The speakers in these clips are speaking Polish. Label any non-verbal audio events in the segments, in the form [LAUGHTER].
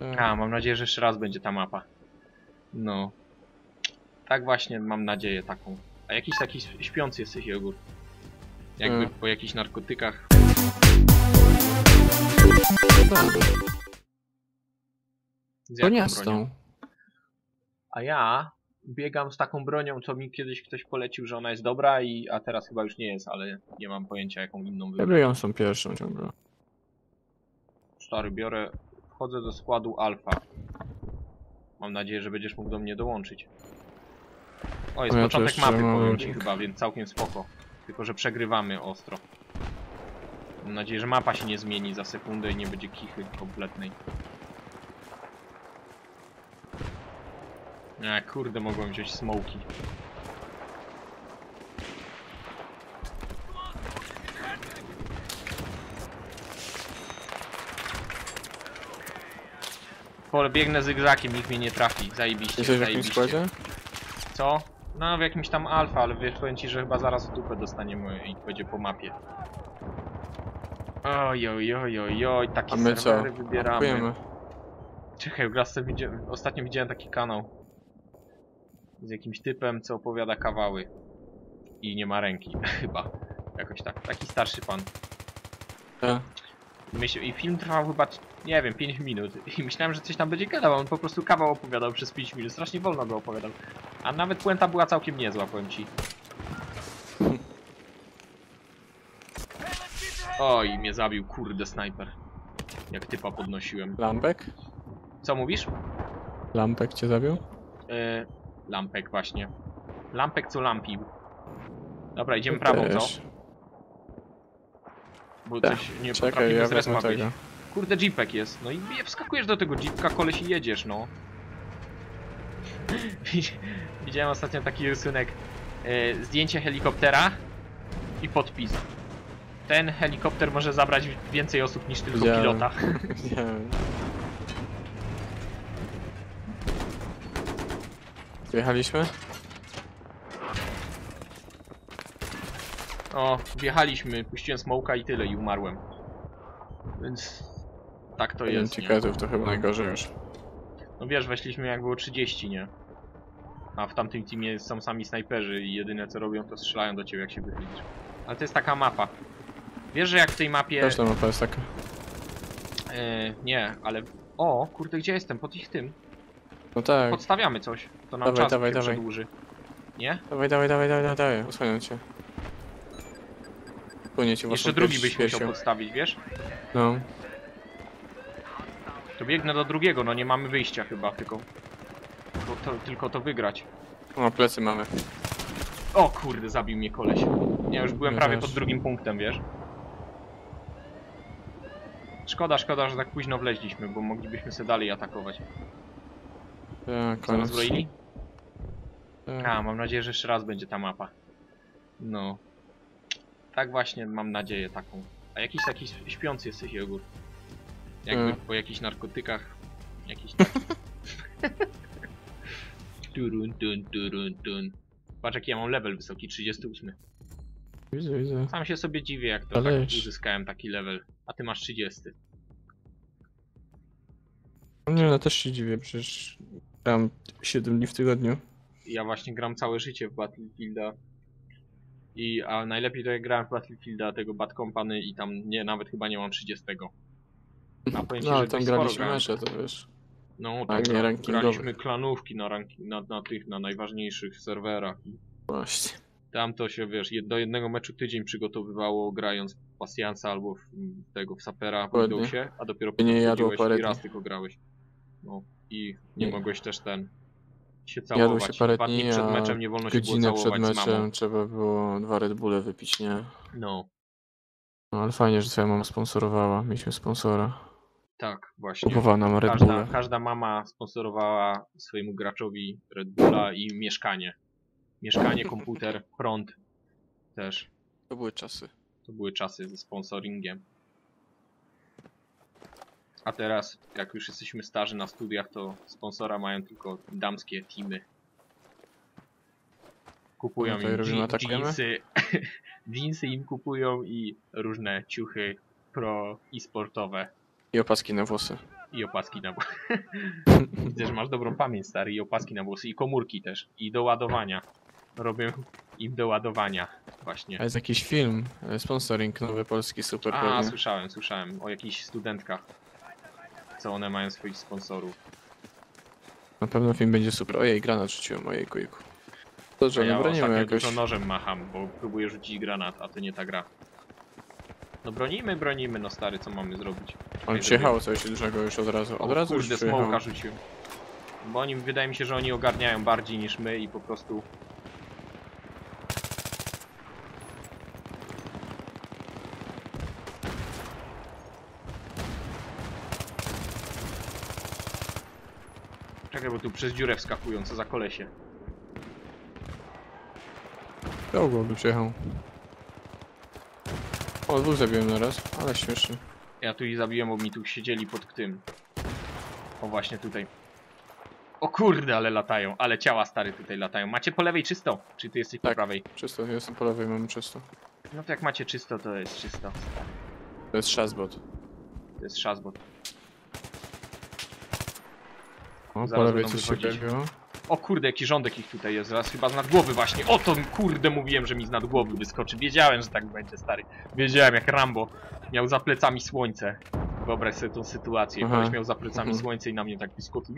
Tak. A, mam nadzieję, że jeszcze raz będzie ta mapa. No. Tak właśnie mam nadzieję taką. A jakiś taki śpiący jesteś, Jogurt. Jakby Mm. po jakichś narkotykach. Z To nie z tą. A ja biegam z taką bronią, co mi kiedyś ktoś polecił, że ona jest dobra, i a teraz chyba już nie jest, ale nie mam pojęcia jaką inną Ja wybrać. biegam z tą pierwszą ciągle. Stary, biorę, wchodzę do składu alfa. Mam nadzieję, że będziesz mógł do mnie dołączyć. O, jest ja początek mapy, powiem ci chyba, więc całkiem spoko. Tylko, że przegrywamy ostro. Mam nadzieję, że mapa się nie zmieni za sekundę i nie będzie kichy kompletnej. A kurde, mogłem wziąć smoki. Pole biegnę zygzakiem, nikt mnie nie trafi. Zajebiście, Jesteś w jakimś zajebiście. składzie? Co? No, w jakimś tam alfa, ale wiesz, powiem ci, że chyba zaraz w dupę dostaniemy i będzie po mapie. Oj, oj, oj, oj, oj, takie A my co? serwery wybieramy. Kupujemy. Czekaj, raz sobie widzi... ostatnio widziałem taki kanał z jakimś typem, co opowiada kawały. I nie ma ręki, [LAUGHS] chyba. Jakoś tak. Taki starszy pan. Tak. Myśl... I film trwał chyba, nie wiem, 5 minut. I myślałem, że coś tam będzie gadał, on po prostu kawał opowiadał przez 5 minut. Strasznie wolno go opowiadał. A nawet puenta była całkiem niezła, powiem ci. Oj, mnie zabił, kurde, snajper. Jak typa podnosiłem. Lampek? Co mówisz? Lampek cię zabił? E, lampek właśnie. Lampek co lampił. Dobra, idziemy Ja prawą, co? też. Bo Tak. coś nie Czekaj, potrafimy ja Kurde, jeepek jest. No i je- wskakujesz do tego jeepka, koleś i jedziesz, no. [LAUGHS] Widziałem ostatnio taki rysunek. E, zdjęcie helikoptera i podpis. Ten helikopter może zabrać więcej osób niż tylko Widziałem. pilota. [LAUGHS] Wiem. Wjechaliśmy? O, wjechaliśmy, puściłem smoka i tyle i umarłem. Więc tak to jest. nie? tiketów to chyba najgorzej już. No wiesz, weszliśmy jak było 30, nie? A w tamtym teamie są sami snajperzy i jedyne co robią to strzelają do ciebie jak się wychylisz. Ale to jest taka mapa. Wiesz, że jak w tej mapie... Też ta mapa jest taka. E, nie, ale... O, kurde, gdzie jestem? Pod ich tym. No tak. Podstawiamy coś. To nam Dawaj, czas dawaj, się dawaj. przedłuży. Nie? Dawaj, dawaj, dawaj, dawaj, dawaj. Osłaniam cię. Płynie ci Jeszcze drugi byś musiał podstawić, wiesz? No. To biegnę do drugiego, no nie mamy wyjścia chyba, tylko... Tylko to, tylko to wygrać. O, plecy mamy. O kurde, zabił mnie koleś. Ja już byłem prawie pod drugim punktem, wiesz? Szkoda, szkoda, że tak późno wleźliśmy, bo moglibyśmy sobie dalej atakować. Tak, koniec. rozbroili? Tak. A, mam nadzieję, że jeszcze raz będzie ta mapa. No. Tak właśnie mam nadzieję taką. A jakiś taki śpiący jesteś, Jogurt. Jakby Mm. po jakichś narkotykach. Jakiś [LAUGHS] taki. turun, tun, turun, tun. Patrz jaki ja mam level wysoki, 38. Widzę, widzę. Sam się sobie dziwię, jak to Ale tak uzyskałem taki level. A ty masz 30. Nie, no też się dziwię, przecież gram 7 dni w tygodniu. Ja właśnie gram całe życie w Battlefielda. I a najlepiej to jak grałem w Battlefielda tego Bad Company i tam nie, nawet chyba nie mam 30. A powiem ci, No, ale tam graliśmy mecze, to wiesz. No, Tak, nie gra, rankingowe. graliśmy klanówki na, ranki, na, na tych, na najważniejszych serwerach. Właśnie. tam to się, wiesz, do jednego meczu tydzień przygotowywało grając w Pasjansa albo w, tego, w Sapera w. Windowsie, a dopiero potem nie jadło parę i raz tylko grałeś. No i nie, Nie. mogłeś też ten się Jadło całować. się parę dni przed meczem nie wolno się było przed meczem trzeba było dwa Red Bulle wypić, nie? No, No ale fajnie, że twoja mama sponsorowała. Mieliśmy sponsora. Tak, właśnie. Kupowała nam Red Każda, każda mama sponsorowała swojemu graczowi Red Bulla i mieszkanie. Mieszkanie, [LAUGHS] komputer, prąd też. To były czasy. To były czasy ze sponsoringiem. A teraz, jak już jesteśmy starzy na studiach, to sponsora mają tylko damskie teamy. Kupują No im atakujemy? jeansy, jeansy [LAUGHS] im kupują i różne ciuchy pro i sportowe. I opaski na włosy. I opaski na włosy. [LAUGHS] Widzę, że masz dobrą pamięć, stary. I opaski na włosy. I komórki też. I do ładowania. Robię im do ładowania. Właśnie. A jest jakiś film, e, sponsoring nowy polski, super A, pewnie. słyszałem, słyszałem. O jakichś studentkach. Co one mają swoich sponsorów. Na pewno film będzie super. Ojej, granat rzuciłem, ojej, kujku. Dobrze, ja no bronimy jakoś. dużo nożem macham, bo próbuję rzucić granat, a to nie ta gra. No bronimy, bronimy, no stary, co mamy zrobić? On Ej, przyjechało coś dużego już od razu. Od O razu kurde, już smoka rzuciłem. Bo oni, wydaje mi się, że oni ogarniają bardziej niż my i po prostu... Czekaj, bo tu przez dziurę wskakują, co za kolesie. Długo by przyjechał. O, dwóch zabiłem na raz, ale śmiesznie. Ja tu ich zabiłem, bo mi tu siedzieli pod tym. O właśnie tutaj. O kurde, ale latają, ale ciała stary tutaj latają. Macie po lewej czysto? Czy ty jesteś po Tak. prawej? Czysto, jestem po lewej, mamy czysto. No to jak macie czysto, to jest czysto. To jest szazbot. To jest szazbot. O, po lewej coś się wychodzić. O kurde, jaki rządek ich tutaj jest, zaraz chyba z nad głowy właśnie. O to kurde mówiłem, że mi z nad głowy wyskoczy. Wiedziałem, że tak będzie, stary. Wiedziałem, jak Rambo miał za plecami słońce. Wyobraź sobie tą sytuację. Aha. Koleś miał za plecami Mhm. słońce i na mnie tak wyskoczył.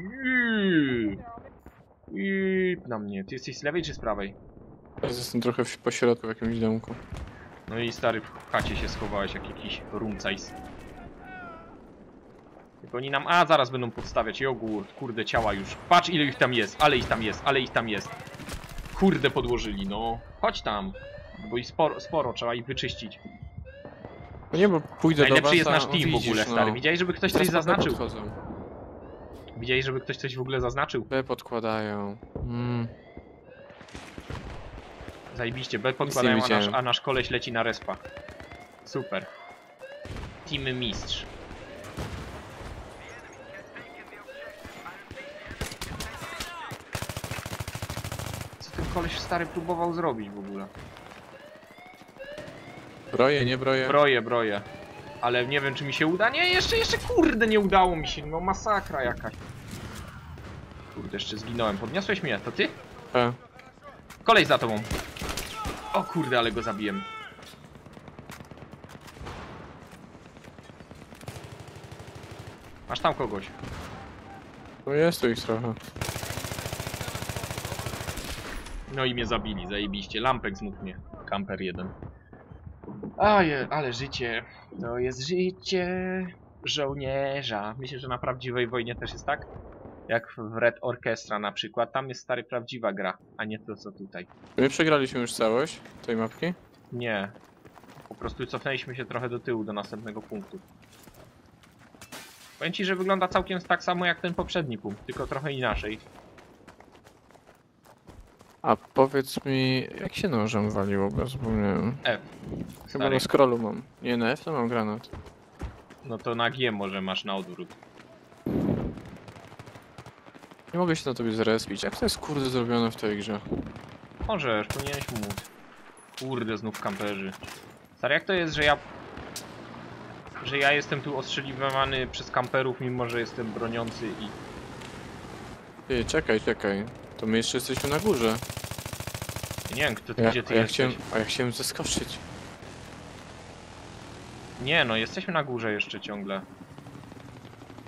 Iii, Na mnie. Ty jesteś z lewej czy z prawej? Teraz jestem trochę w, po środku w jakimś domku. No i stary, w chacie się schowałeś jak jakiś rumcajs. Oni nam... A, zaraz będą podstawiać jogurt, kurde, ciała już. Patrz ile ich tam jest, ale ich tam jest, ale ich tam jest. Kurde, podłożyli, no. Chodź tam. Bo i sporo, sporo trzeba ich wyczyścić. No nie, bo pójdę do was, Najlepszy jest nasz team w widzisz, ogóle, stary. No. Widziałeś, żeby ktoś coś Teraz B zaznaczył? podchodzą. Widziałeś, żeby ktoś coś w ogóle zaznaczył? B podkładają. Mm. Zajebiście, B podkładają, a nasz, a nasz koleś leci na respa. Super. Team mistrz. Koleś stary próbował zrobić w ogóle? Broje, nie broje? Broję, broję. Ale nie wiem czy mi się uda. Nie, jeszcze, jeszcze kurde nie udało mi się. No masakra jakaś. Kurde, jeszcze zginąłem. Podniosłeś mnie, to ty? B. Kolej za tobą. O kurde, ale go zabiłem. Masz tam kogoś. No jest tu ich trochę. No i mnie zabili, zajebiście. Lampek znów mnie. Kamper jeden. Aje, ale życie. To jest życie żołnierza. Myślę, że na prawdziwej wojnie też jest tak? Jak w Red Orchestra na przykład. Tam jest stary prawdziwa gra, a nie to co tutaj. My przegraliśmy już całość tej mapki. Nie. Po prostu cofnęliśmy się trochę do tyłu, do następnego punktu. Powiem ci, że wygląda całkiem tak samo jak ten poprzedni punkt, tylko trochę inaczej. A powiedz mi, jak się nożem waliło, bo zapomniałem. F. Chyba Stary. na scrollu mam. Nie, na F to mam granat. No to na G może masz na odwrót. Nie mogę się na tobie zrespić. Jak to jest kurde zrobione w tej grze? Możesz, powinieneś móc. Kurde, znów kamperzy. Stary, jak to jest, że ja... Że ja jestem tu ostrzeliwany przez kamperów, mimo że jestem broniący i... Ty, czekaj, czekaj. To my jeszcze jesteśmy na górze. Nie wiem, kto, Ja, gdzie ty a, ja jesteś. chciałem, a ja chciałem zeskoczyć. Nie, no jesteśmy na górze jeszcze ciągle.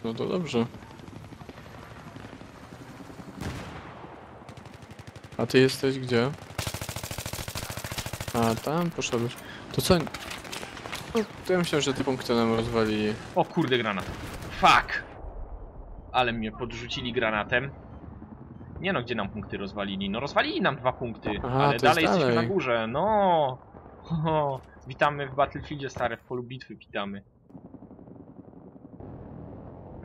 No to dobrze. A ty jesteś gdzie? A tam poszedłeś. To co? No, to ja myślałem, że te punkty nam rozwalili. O kurde, granat. Fuck! Ale mnie podrzucili granatem. Nie no, gdzie nam punkty rozwalili? No rozwalili nam dwa punkty, Aha, ale to jest dalej jesteśmy dalej. na górze. No. [LAUGHS] Ho, witamy w Battlefieldzie stare, w polu bitwy witamy.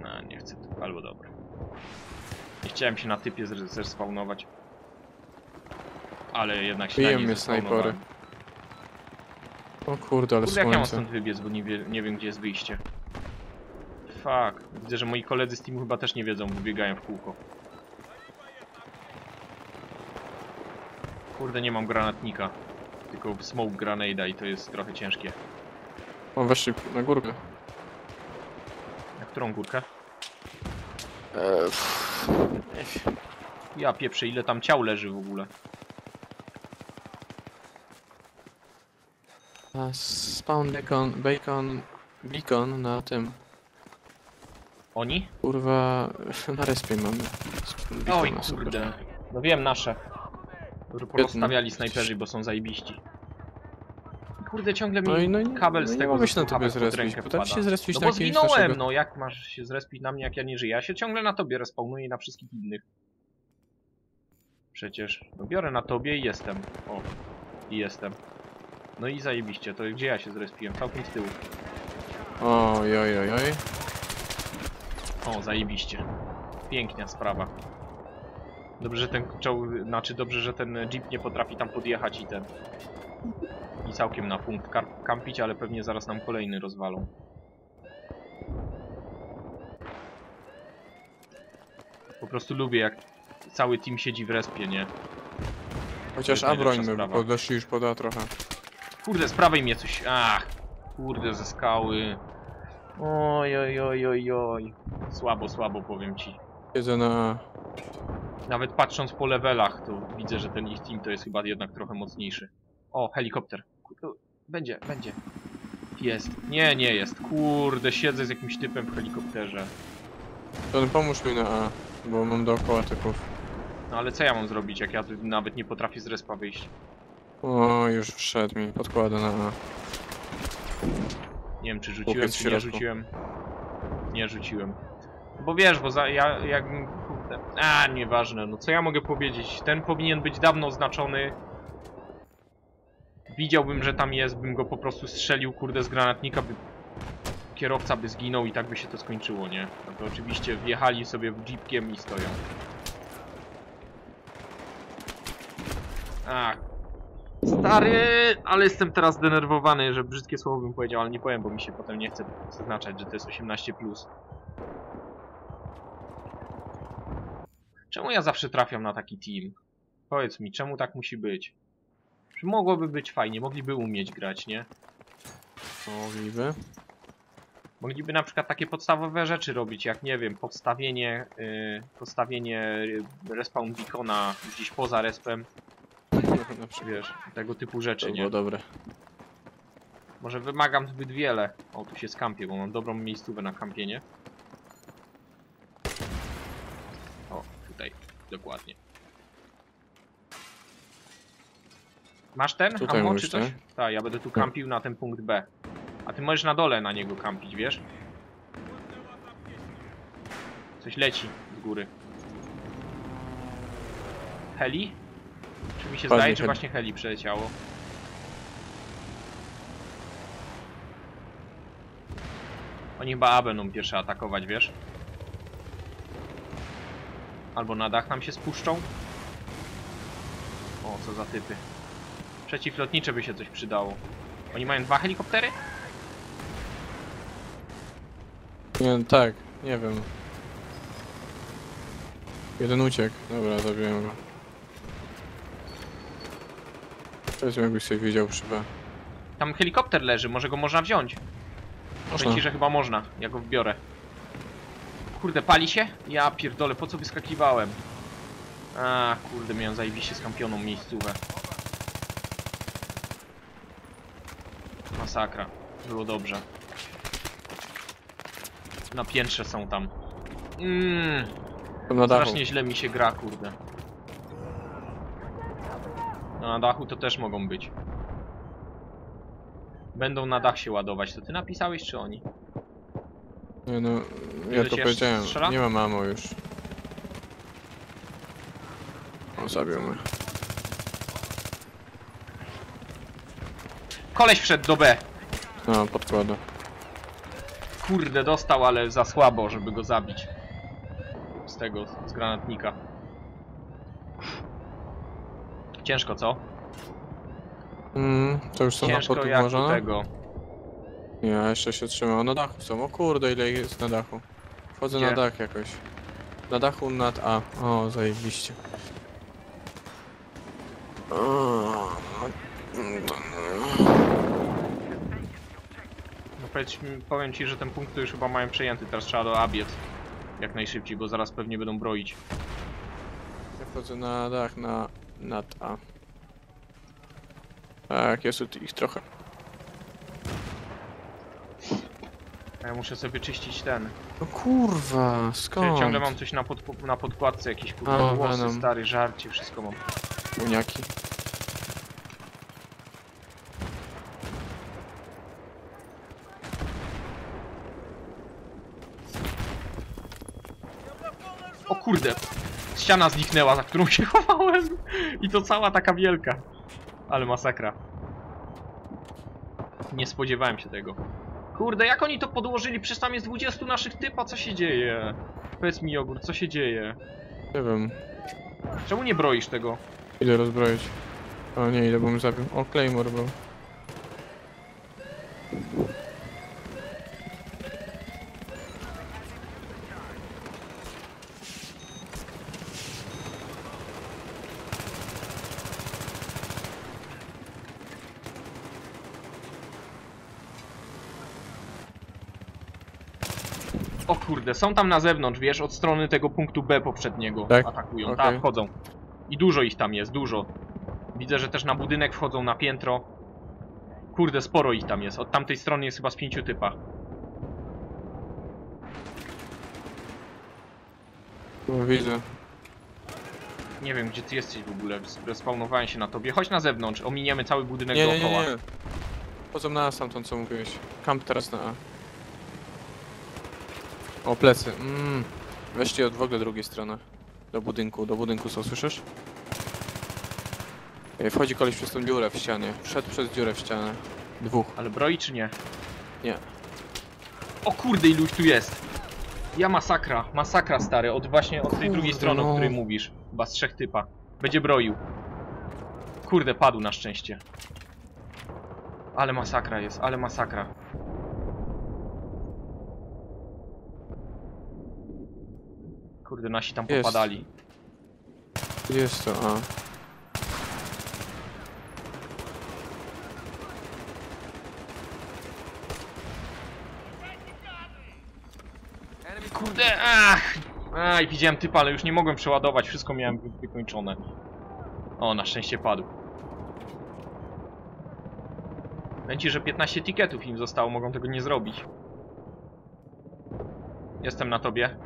No, nie chcę tu, albo dobra. Nie chciałem się na typie zre- zespawnować. Ale jednak się na niej snajpery. O kurde, ale Kurde, jak ja mam słońce. stąd wybiec, bo nie, wie, nie wiem gdzie jest wyjście. Fuck. Widzę, że moi koledzy z teamu chyba też nie wiedzą, bo biegają w kółko. Kurde, nie mam granatnika. Tylko smoke grenada i to jest trochę ciężkie. O, weszli na górkę. Na którą górkę? E, pff, wiem. Ja pieprzę, ile tam ciał leży w ogóle. A spawn bacon, bacon, beacon na tym. Oni? Kurwa, [LAUGHS] na respie mamy. Oj, kurde. No wiem, nasze. Którzy porozstawiali snajperzy, bo są zajebiści. Kurde, ciągle mi No i no, nie- kabel no z tego mogę się na tobie zrespić. rękę Potem wpada. się zrespić No na bo zginąłem, naszego- no jak masz się zrespić na mnie, jak ja nie żyję? Ja się ciągle na tobie respawnuję i na wszystkich innych. Przecież, no biorę na tobie i jestem. O, i jestem. No i zajebiście, to gdzie ja się zrespiłem? Całkiem z tyłu. Oj, oj, oj, oj. O, zajebiście. Piękna sprawa. Dobrze, że ten czoł, znaczy dobrze, że ten jeep nie potrafi tam podjechać i ten... I całkiem na punkt kampić, ale pewnie zaraz nam kolejny rozwalą. Po prostu lubię jak cały team siedzi w respie, nie? Chociaż jest A najlepsza brońmy, bo sprawa. podeszli już poda trochę. Kurde, z prawej mnie coś... Ach! Kurde, ze skały. Oj, oj, oj, oj, oj. Słabo, słabo powiem ci. Siedzę na... Nawet patrząc po levelach, to widzę, że ten ich team to jest chyba jednak trochę mocniejszy. O, helikopter. Będzie, będzie. Jest. Nie, nie jest. Kurde, siedzę z jakimś typem w helikopterze. To pomóż mi na A, bo mam dookoła typów. No ale co ja mam zrobić, jak ja nawet nie potrafię z respa wyjść? O, już wszedł mi, podkłada na A. Nie wiem, czy rzuciłem, czy nie rzuciłem. Nie rzuciłem. Bo wiesz, bo za, ja jak... Kurde, a, nieważne, no co ja mogę powiedzieć? Ten powinien być dawno oznaczony. Widziałbym, że tam jest, bym go po prostu strzelił, kurde, z granatnika, by... Kierowca by zginął i tak by się to skończyło, nie? No to oczywiście wjechali sobie jeepkiem i stoją. A, Stary, ale jestem teraz zdenerwowany, że brzydkie słowo bym powiedział, ale nie powiem, bo mi się potem nie chce zaznaczać, że to jest 18+. Plus. Czemu ja zawsze trafiam na taki team? Powiedz mi, czemu tak musi być? Czy mogłoby być fajnie, mogliby umieć grać, nie? Mogliby. Mogliby na przykład takie podstawowe rzeczy robić, jak nie wiem, podstawienie, yy, podstawienie y, respawn beacona gdzieś poza respem, [LAUGHS] na przykład. wiesz, tego typu To rzeczy, nie? było dobre. Może wymagam zbyt wiele. O, tu się skampię, bo mam dobrą miejscówę na kampienie. O, tutaj, dokładnie. Masz ten? Tutaj Ammo czy mówisz, coś? tak? Tak, ja będę tu kampił na ten punkt B. A ty możesz na dole na niego kampić, wiesz? Coś leci z góry. Heli? Czy mi się zdaje, czy heli. właśnie heli przeleciało? Oni chyba A będą pierwsze atakować, wiesz? Albo na dach nam się spuszczą. O, co za typy. Przeciwlotnicze by się coś przydało. Oni mają dwa helikoptery? Nie, tak, nie wiem. Jeden uciekł. Dobra, zabiłem go. Powiedzmy, jakbyś sobie wiedział przy B. Tam helikopter leży, może go można wziąć. Można. ci, że chyba można. Ja go wbiorę. Kurde, pali się? Ja pierdolę, po co wyskakiwałem? A, kurde, miałem zajebiście skampioną miejscówę. Masakra. Było dobrze. Na piętrze są tam. Mmm, na dachu. strasznie źle mi się gra, kurde. No, na dachu to też mogą być. Będą na dach się ładować. To ty napisałeś, czy oni? Nie no, ja to powiedziałem. strzela? Nie ma mamo już. O, zabił mnie. Koleś wszedł do B. No, podkłada. Kurde, dostał, ale za słabo, żeby go zabić. Z tego, z granatnika. Ciężko, co? Mm, to już są na Ciężko jak do tego. Nie, jeszcze się trzyma. Na dachu są. O kurde, ile jest na dachu. Wchodzę Gdzie? na dach jakoś. Na dachu nad A. O, zajebiście. No powiedz mi, powiem ci, że ten punkt to już chyba mają przejęty, teraz trzeba do A biec. Jak najszybciej, bo zaraz pewnie będą broić. Ja wchodzę na dach, na... na ta. Tak, jest tu ich trochę. A ja muszę sobie czyścić ten. No kurwa, Ja skąd? ciągle mam coś na, podpo- na podkładce, jakieś kurwa A, włosy, Venom. stary, żarcie, wszystko mam. Uniaki. O kurde! Ściana zniknęła, za którą się [LAUGHS] chowałem. I to cała taka wielka. Ale masakra. Nie spodziewałem się tego. Kurde, jak oni to podłożyli? Przecież tam jest 20 naszych typa, co się dzieje? Powiedz mi, Jogurt, co się dzieje? Nie wiem, Czemu nie broisz tego? idę rozbroić. O nie, ile bym zabił. O, Claymore był. Kurde, są tam na zewnątrz, wiesz, od strony tego punktu B poprzedniego Tak? atakują. Okej. Tak, wchodzą. I dużo ich tam jest, dużo. Widzę, że też na budynek wchodzą, na piętro. Kurde, sporo ich tam jest. Od tamtej strony jest chyba z pięciu typa. No, widzę. Nie wiem, gdzie ty jesteś w ogóle. Respawnowałem się na tobie. Chodź na zewnątrz, ominiemy cały budynek Nie, nie, nie, dookoła. nie. Chodzą na stamtąd, co mówiłeś. Kamp teraz na A. O, plecy. Mm. Weźcie od w ogóle drugiej strony. Do budynku, do budynku, co słyszysz? Ej, Wchodzi koleś przez tą dziurę w ścianie. Wszedł przez dziurę w ścianę. Dwóch. Ale broi czy nie? Nie. O kurde, ilu ich tu jest! Ja masakra, masakra stary, od właśnie od tej Kurde, drugiej strony, o no. której mówisz. Chyba z trzech typa. Będzie broił. Kurde, padł na szczęście. Ale masakra jest, ale masakra. Kurde, nasi tam Jest. popadali. Jest to? A. Kurde, ach! Aj, widziałem typa, ale już nie mogłem przeładować, wszystko miałem wy wykończone. O, na szczęście padł. Będzie, że 15 tiketów im zostało, mogą tego nie zrobić. Jestem na tobie.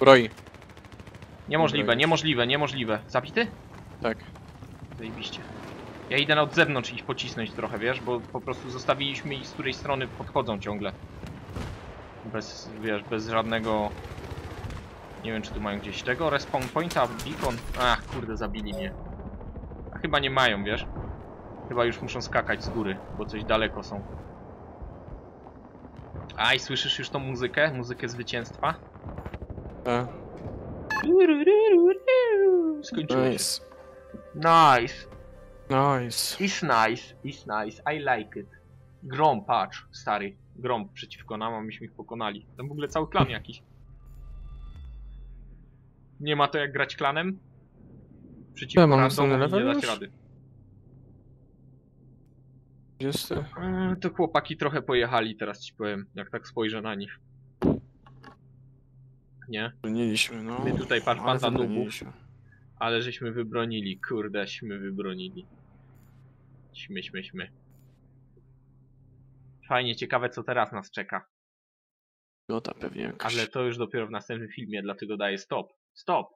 Broi. Niemożliwe, Dobra, niemożliwe, niemożliwe. Zabity? Tak. Zajebiście. Ja idę od zewnątrz ich pocisnąć trochę, wiesz, bo po prostu zostawiliśmy ich z której strony podchodzą ciągle. Bez, wiesz, bez żadnego... Nie wiem, czy tu mają gdzieś tego respawn pointa, beacon. Ach, kurde, zabili mnie. A chyba nie mają, wiesz. Chyba już muszą skakać z góry, bo coś daleko są. Aj, słyszysz już tą muzykę? Muzykę zwycięstwa? A. Się. Nice. Nice. Nice. It's nice, it's nice, I like it. Grom, patrz, stary. Grom przeciwko nam, a myśmy ich pokonali. Tam w ogóle cały klan jakiś. Nie ma to jak grać klanem? Ja Przeciwko mam randomowi następny nie dać już? rady. Gdzie jest to? Eee, to chłopaki trochę pojechali, teraz ci powiem, jak tak spojrzę na nich. Nie? Broniliśmy, no. My tutaj, banda nubów. Ale żeśmy wybronili, kurdeśmy wybronili. Śmy, śmy, śmy. Fajnie, ciekawe co teraz nas czeka. No tam pewnie jakaś. Ale to już dopiero w następnym filmie, dlatego daję stop. Stop!